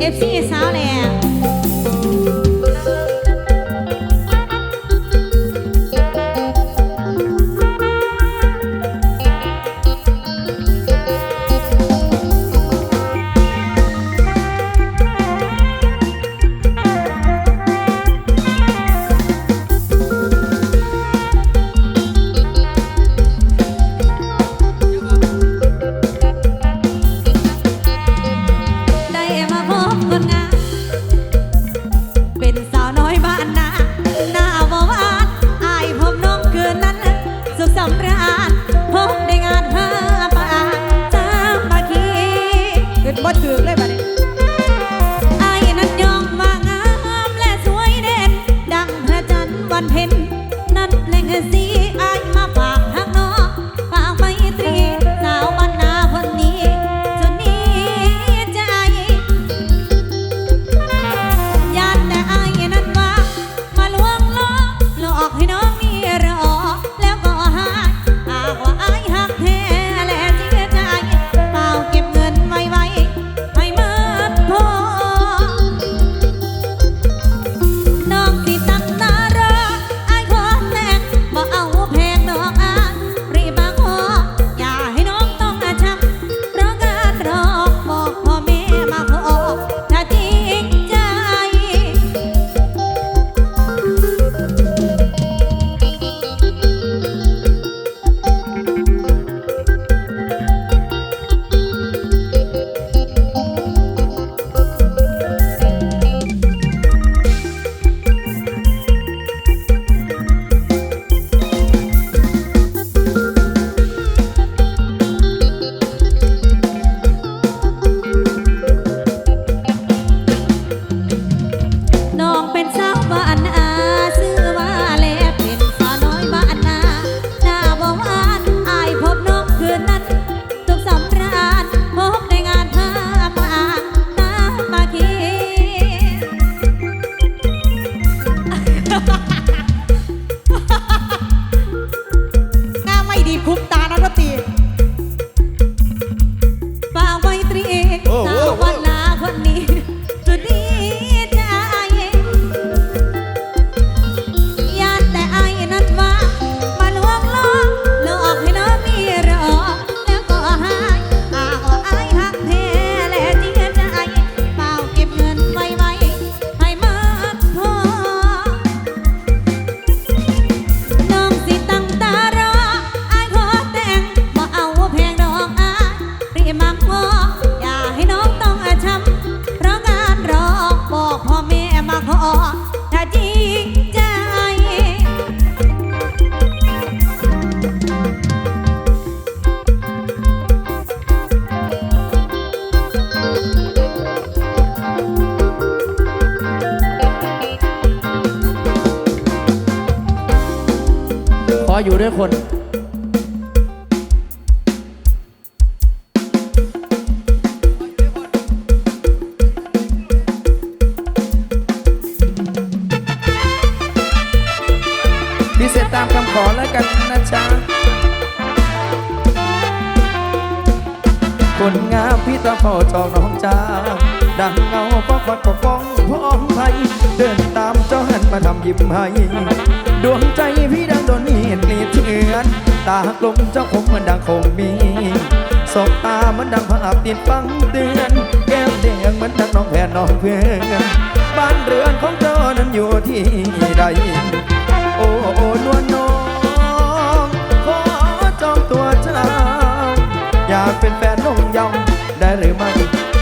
เอฟซีสา เดินตามเจ้าหันมาทำยิ้มให้ดวงใจพี่ดังโดนเหตุกลีดเชือนตาลมเจ้าคงเหมือนดังคงมีสบตาเหมือนดังภาพติดฟังเตือนแก้มแดงเหมือนดังน้องแพนน้องเพื่อนบ้านเรือนของเจ้านั้นอยู่ที่ใดโอ้โอ้นวลน้องขอจองตัวเจ้าอยากเป็นแฟนน้องยองได้หรือไม่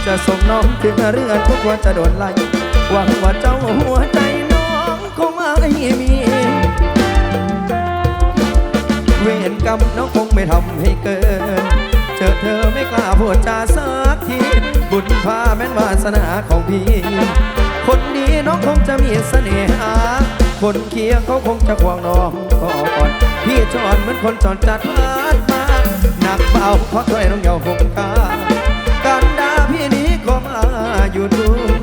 จะส่งน้องถึงเรือนทุกวันจะโดนไล่ หวังว่าเจ้าหัวใจน้องคงไม่มี เวรกรรมน้องคงไม่ทำให้เกินเจอเธอไม่กล้าพูดจาสักที บุญพาแม่นวาสนาของพี่ คนดีน้องคงจะมีเสน่หา คนเคียงเขาคงจะควงน้องก่อน พี่จอนเหมือนคนจอนจัดพาดมาหนักเบาเพราะถ้วยน้องเยาหงกาการด่าพี่นี้ก็มาอยู่ด้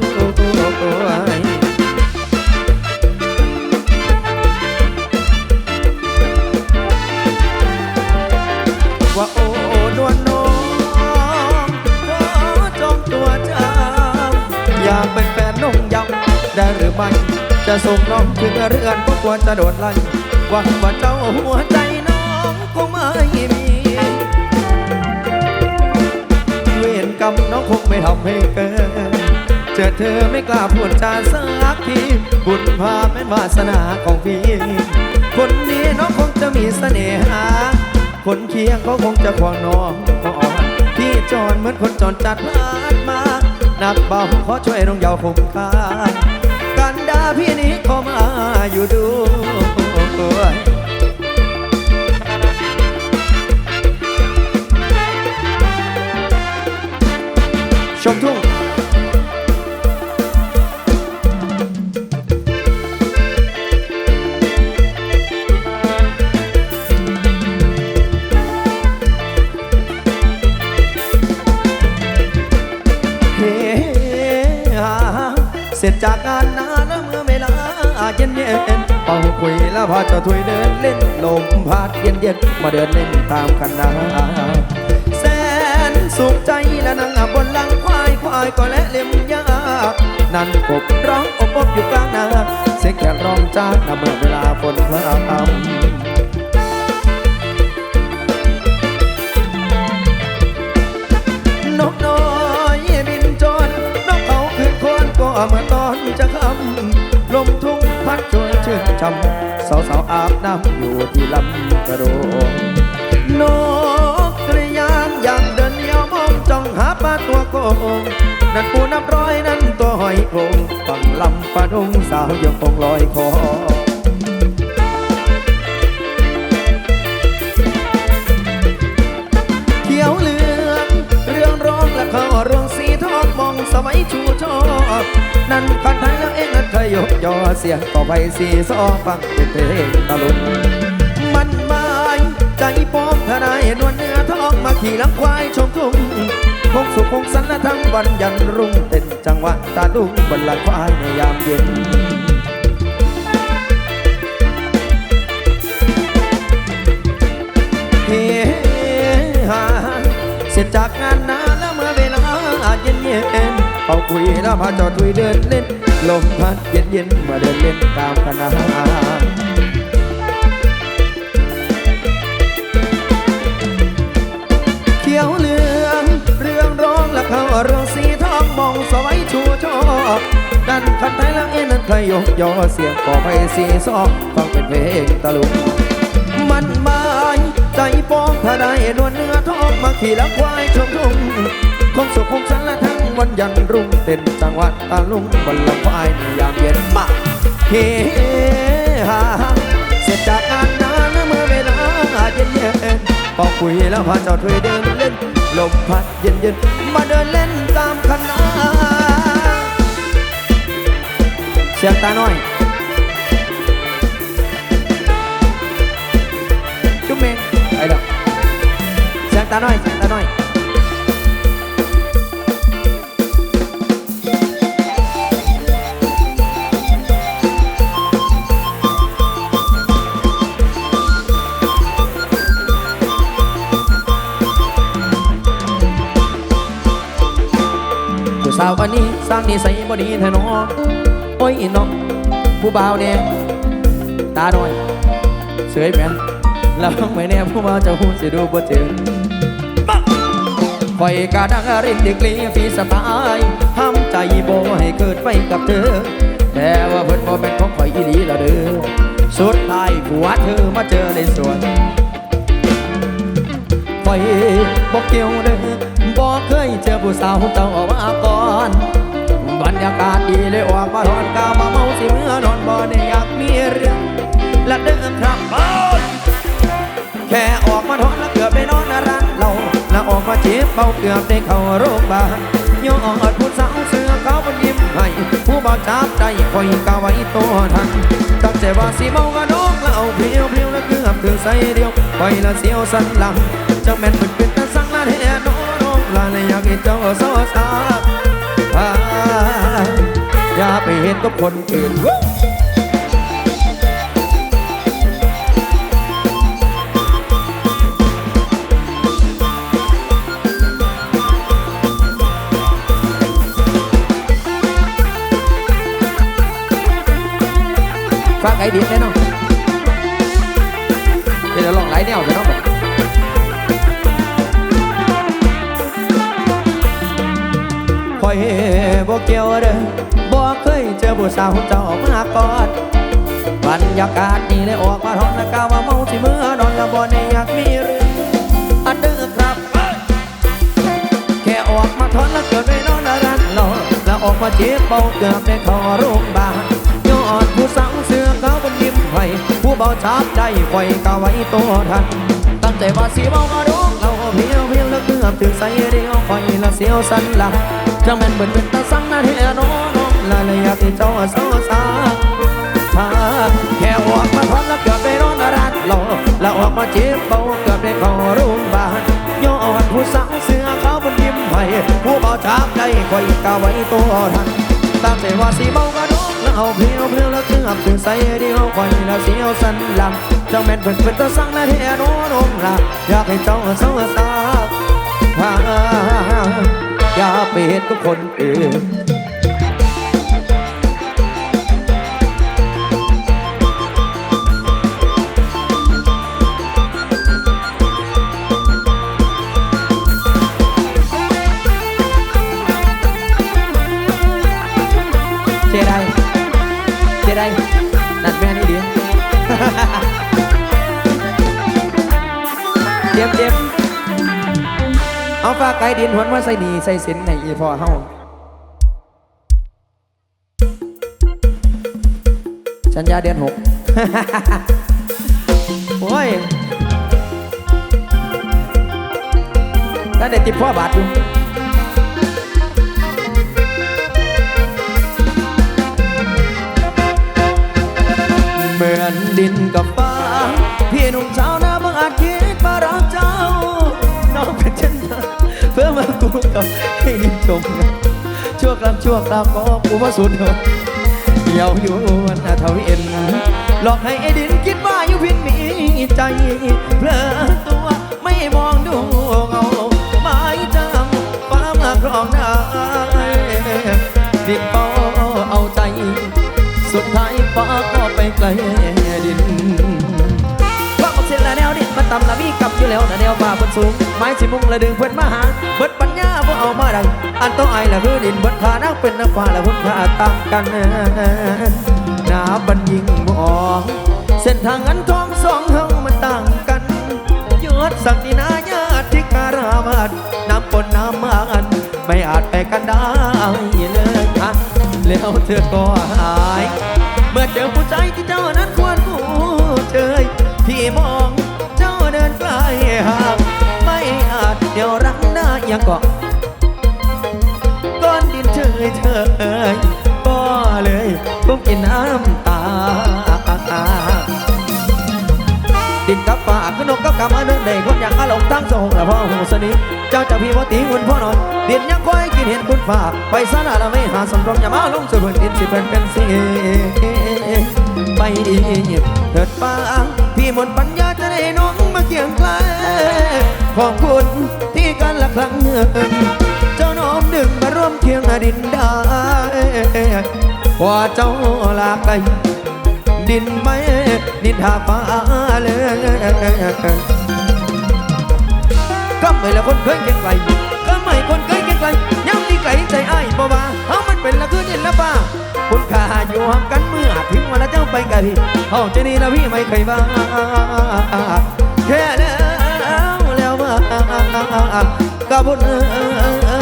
ว่าโอ้นวลน้องขอจอตัวจ้าอยากเป็นแฟนนุ่งยำได้หรือไม่จะส่งน้องถึงเรือนก็ควรจะโดดไล่ว่าว่าเจ้าหัวใจน้องก็ไม่มีเวรกรรมน้องคงไม่ทำให้เกิด จอเธอไม่กล้าพูดจาสักทีบุญพาแม่นวาสนาของพี่ คนนี้น้องคงจะมีเสน่หา คนเคียงเขาคงจะควงน้องก็อ่อนพี่จอนเหมือนคนจอนจัดพลาดมาหนักเบาขอช่วยน้องเยาวคมคากันดาพี่นี้เข้ามาอยู่ด้วยชมทุ่ง เสร็จจากงานนานแล้วเมื่อเวลาเย็นเย็นเป่าคุยแล้วพาเจ้าถุยเดินเล่นลมพัดเย็นเย็นมาเดินเล่นตามคันนาแสนสุขใจและนั่งบนหลังควายควายก็และเล่มยากนั่นกบร้องอบอบอยู่กลางนาเสียงแค่ร้องจ้าดนะเมื่อเวลาฝนพรำ เมื่อตอนจะคำลมทุ่งพัดชวนชื่นชำสาวสาวอาบน้ำอยู่ที่ลำกระโดงนกกระยางอยากเดินเลี้ยวมองจ้องหาปลาตัวโกงนั่นปูนับร้อยนั่นตัวหอยโขงฝั่งลำปะดงสาวยังคงลอยคอ นั่นคันไทยเองนั้นเธอยกยอเสียงต่อไปสีซอฟังเป็นเพลงตะลุนมันหมายใจป้อมทนายนวลเนื้อทองมาขี่ลังควายชมทุ่งคงสุขคงสันและทั้งวันยันรุ่งเต้นจังหวะตาดุงบนหลังควายในยามเย็นเฮฮาเสร็จจากงานนานแล้วเมื่อเวลาเย็นเย็น เป่าคุยแล้วพาจอดคุยเดินเล่น ลมพัดเย็นเย็นมาเดินเล่นตามคณะเขียวเหลืองเรื่องร้องและเขาเรื่องสีทองมองสวยชูชอบดันคันไทยแล้วเอ็นนั้นใครยกยอเสียงก่อไปสีซองฟังเป็นเพลงตะลุงมันมายใจป้องถ้าได้นวลเนื้อทองมาขี่ลักควายชมทุ่งคงสุขคงสันและ วันยันรุ่งเต้นจังหวัดตาลุงบนลำควายในยามเย็นมาเฮฮาเสร็จจากงานนานเมื่อเวลาเย็นเย็นพอคุยแล้วพาเจ้าถุยเดินเล่นลมพัดเย็นเย็นมาเดินเล่นตามคณะเสียงตาน้อยจุ๊บเมงไปแล้วเสียงตาน่อยเสียงตาหน่อย สาวคนนี้สร้างนิสัยบ่ดีแท้น้องโอ้ยน้องผู้บ่าวเนี่ยตาหน่อยเสยแม่นแล้วไม่แน่ผู้บ่าวจะหูสิดูบ่เจอคอยกาดังรินดิกลีฟีสไตล์ห้ามใจบ่ให้เกิดไปกับเธอ แต่ว่าเพิ่นบ่เป็นของข่อยอีหลีละเด้อสุดท้ายผัวเธอมาเจอในสวนคอยบอกเกี่ยวเด้อ บอกเคยเจอผู้สาวเจ้าออกมาก่อนบรรยากาศดีเลยออกมาทอนกาวมาเมาสิเมื่อนอนบ่ได้อยากมีเรื่องและเดิมครับเอ้ยแค่ออกมาทอนแล้วเกือบได้นอนร้านเราแล้วออกมาเจ็บเบาเกือบได้เข้าโรงพยาบาลย้อนผู้สาวเสื้อขาวบนยิ้มให้ผู้บ่าวจับใจคอยกาไว้ตัวทันตั้งใจว่าสิเมากระดกแล้วเอาเพลียวเพลียวแล้วเกือบถึงใส่เดียวไปละเสียวสันหลังจังแม่นเป็นเป็นตาสังละเทนโน ลาเลยอยากเห็นเจ้าสาวสาอ่าอย่าไปเห็นกับคนอื่นไอ้ดินแน่นอน อยบ่เกี่ยวเด้อบ่เคยเจอผู้สาวเจ้ามาก่อนบรรยากาศนี่เลยออกมาทอนกาว่าเมาสิเมื่อนอนละบ่ได้อยากมีเรื่องอันเด้อครับ แค่ออกมาทอนแล้วเกิดไปนอนรันรอแล้วออกมาเจ็บเบาเกือบได้เขอโรงพยาบาลยอดผู้สาวเสื้อขาวบนยิ้มไฟผู้เบาชาบใจไฟก็ไว้ตัวทันตั้งใจว่าสีเบามาดงเราเพียวเพียวแล้วเกือบถึงใส่เดียวไฟละเสียวสันหลัง จังแม่นเบิ่นเป็นตาสังนาเทน้องละเลยอยากให้เจ้าสาวสาถ้าแค่ออกมาทอนแล้วเกือบได้อนรัดรอแล้วออกมาเจ็บเบาเกือบได้เข้าโรงพยาบาลยอดผู้สาวเสื้อขาวบนยิ้มไฟผู้เบาจับใจคอยกาไว้ตัวทันตั้งใจว่าสีเบากระดกแล้วเอาเพียวเพียวแล้วเกือบถึงใส่เดียวคอยแล้วเสียวสันหลังเจ้าแม่นเพิ่นเป็นตาสังนาเทโนนมละอยากให้เจ้าสาวสา อย่าไปเห็นกับคนอื่น เอาไก่ดินหวนว่าใส่หนีใส่สินในอีพอเฮาสัญญาเดือนหกโอ้ยนั่นเด็ติดพ่อบาทอยู่เหมือนดินกับ มากูกับให้ดินชมชั่วกลางชั่วกลางก็กูมาสุดเถอะเยาวยวนทวีเอ็นหลอกให้ไอ้ดินคิดว่าอยู่พินมีใจเพลอตัวไม่มองดูเงาไม้จำฟ้ามาครองได้ดินเป้าเอาใจ สุดท้ายฟ้าก็ไปไกล ต่ำละมีกับอยู่แล้วนะแนวฟ้าบนสูง ไม้สิมุงละดึงเพิ่อนมาหาเบิดปัญญาบ่เอามาได้อันต้องไอละคือดินเบิดขานักเป็นนักฟ้าละพุ่นขาต่างกันหนาบันยิงบ่ออกเส้นทางอันทองสองเฮามันต่างกันยอดสักดินาญาติการามาดน้ำปนน้ำมันไม่อาจไปกันได้เลยค่ะแล้วเธอก็หาย เมื่อเจอผู้ใจที่เจ้า กาะก้อนดินเฉยเฉยก็เลยก้มกินน้ำตา ดินกับป่าขึ้นนกกับกำมาเดินได้คนอยากมาหลงทั้งสองละพ่อหูสนิทเจ้าจะพี่ว่าตีหุ่นพ่อนอนดินยังคอยกินเห็นคุณฝากไปสาระไม่หาสมรมอย่ามาลงสู่พื้นดินสิเป็นเป็นสิไปดีเถิดป้าพี่หมดปัญญาจะได้น้องมาเกี่ยงไกล ขอบคุณที่กันละครั้งหนึ่งเจ้าน้อมดึงมาร่วมเคียงดินได้กว่าเจ้าลาไกลดินไม่ดินทาฟ้าเลยก็ไม่ละคนเคยเก่งไกลก็ไม่คนเคยเก่งไกลย้ำที่ไกลใจอ้ายบ่ว่าเอามันเป็นละคือดินละฟ้าคุณค่าอยู่ห่างกันเมื่อถึงวันละเจ้าไปไกลเอาจะนี่ละพี่ไม่เคยว่าแค่แล้วแล้วว่า กบุญเออเอ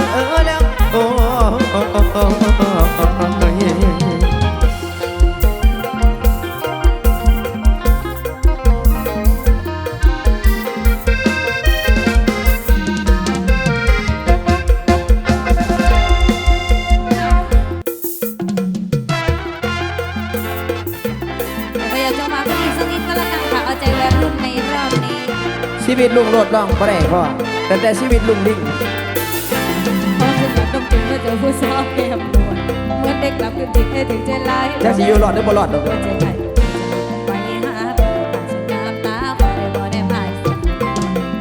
อเออแล้วโอ้ ชีวิตลุงโลดล่องบ่ได้พ่อแต่แต่ชีวิตลุงดิ่งเพราะคุณต้องถึงเมื่อเจอผู้สาวแก้มนวลเมื่อเด็กกลับขึ้นติดให้ถึงใจร้ายจักสิอยู่รอดหรือบ่รอดดอกหัวใจไหลไปหาฉันน้ำตาบ่ได้บ่ได้พาย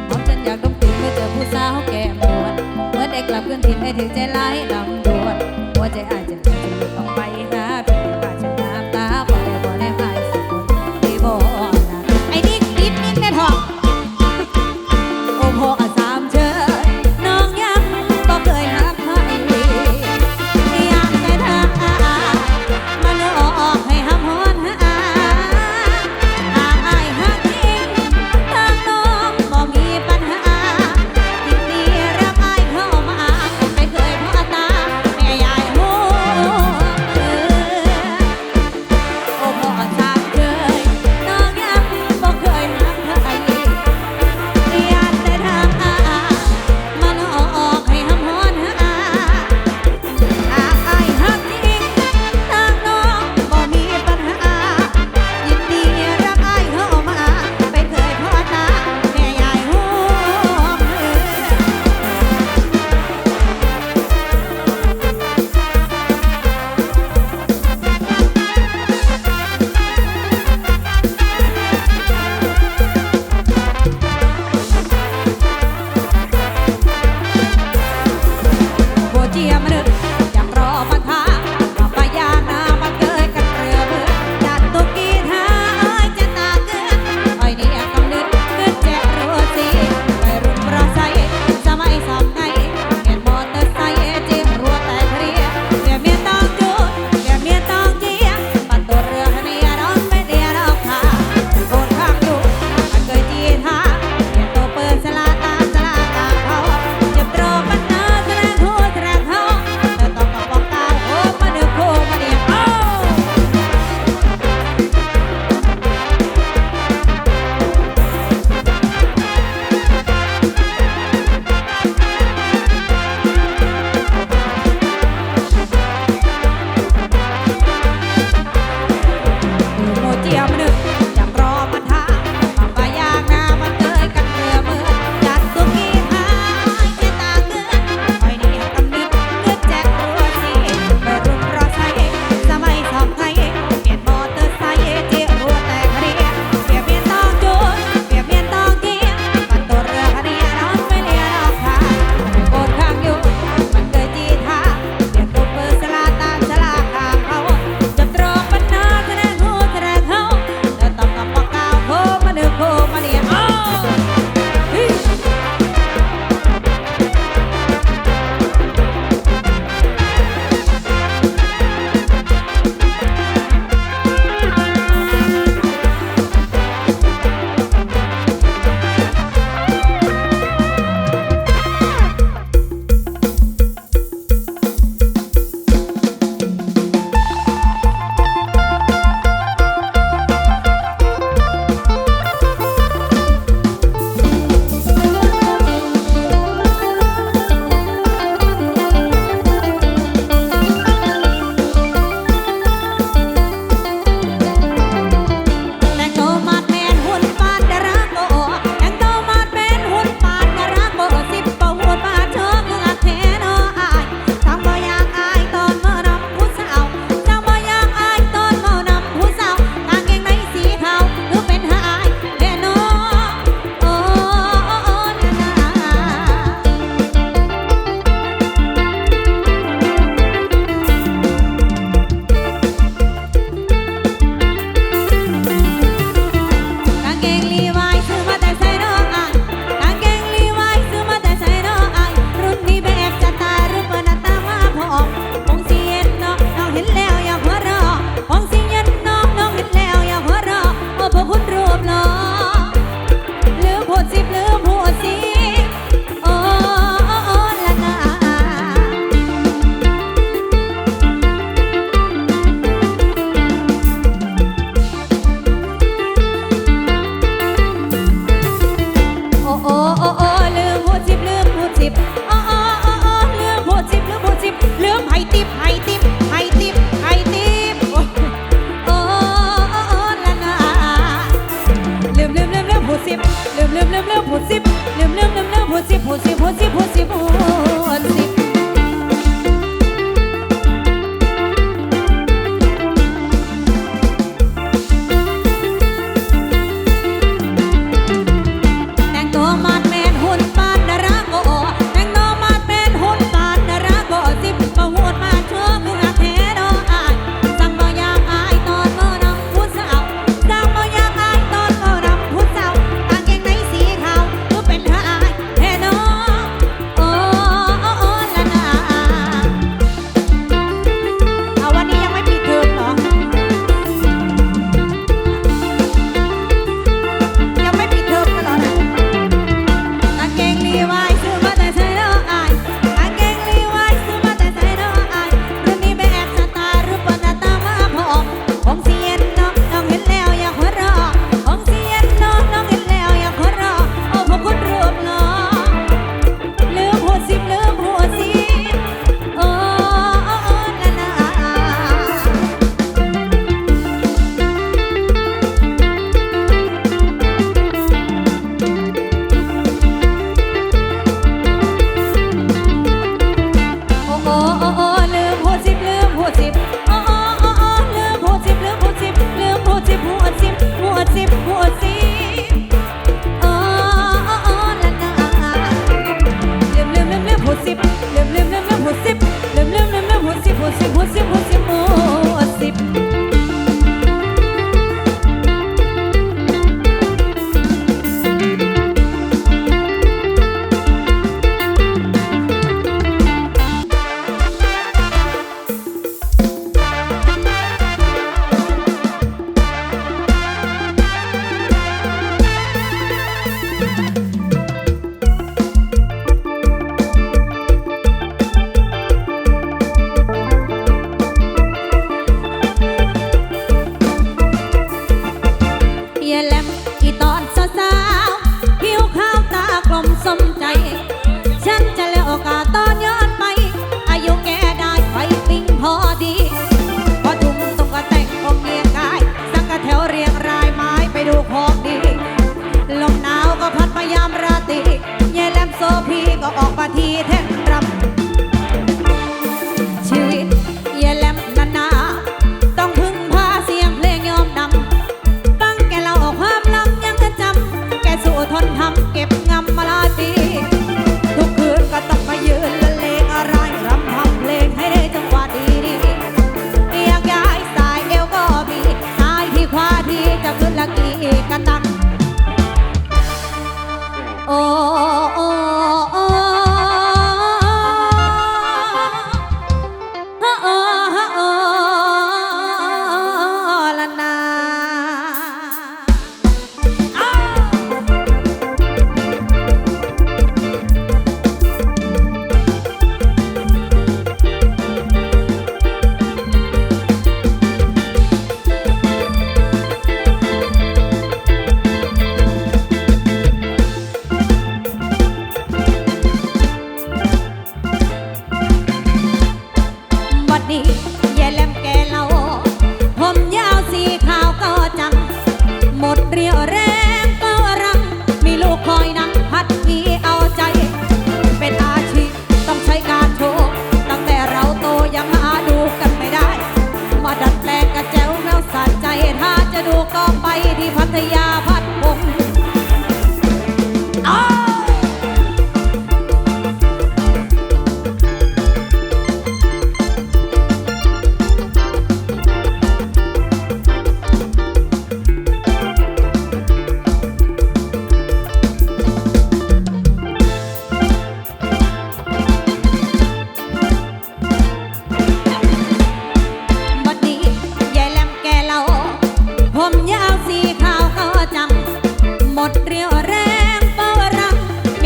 เพราะฉันอยากต้องตื่นเมื่อเจอผู้สาวแก้มนวลเมื่อเด็กกลับขึ้นติดให้ถึงใจร้ายลำดวนหัวใจอาจจะ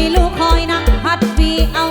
มีลูกคอยนั่งพัดวีเอา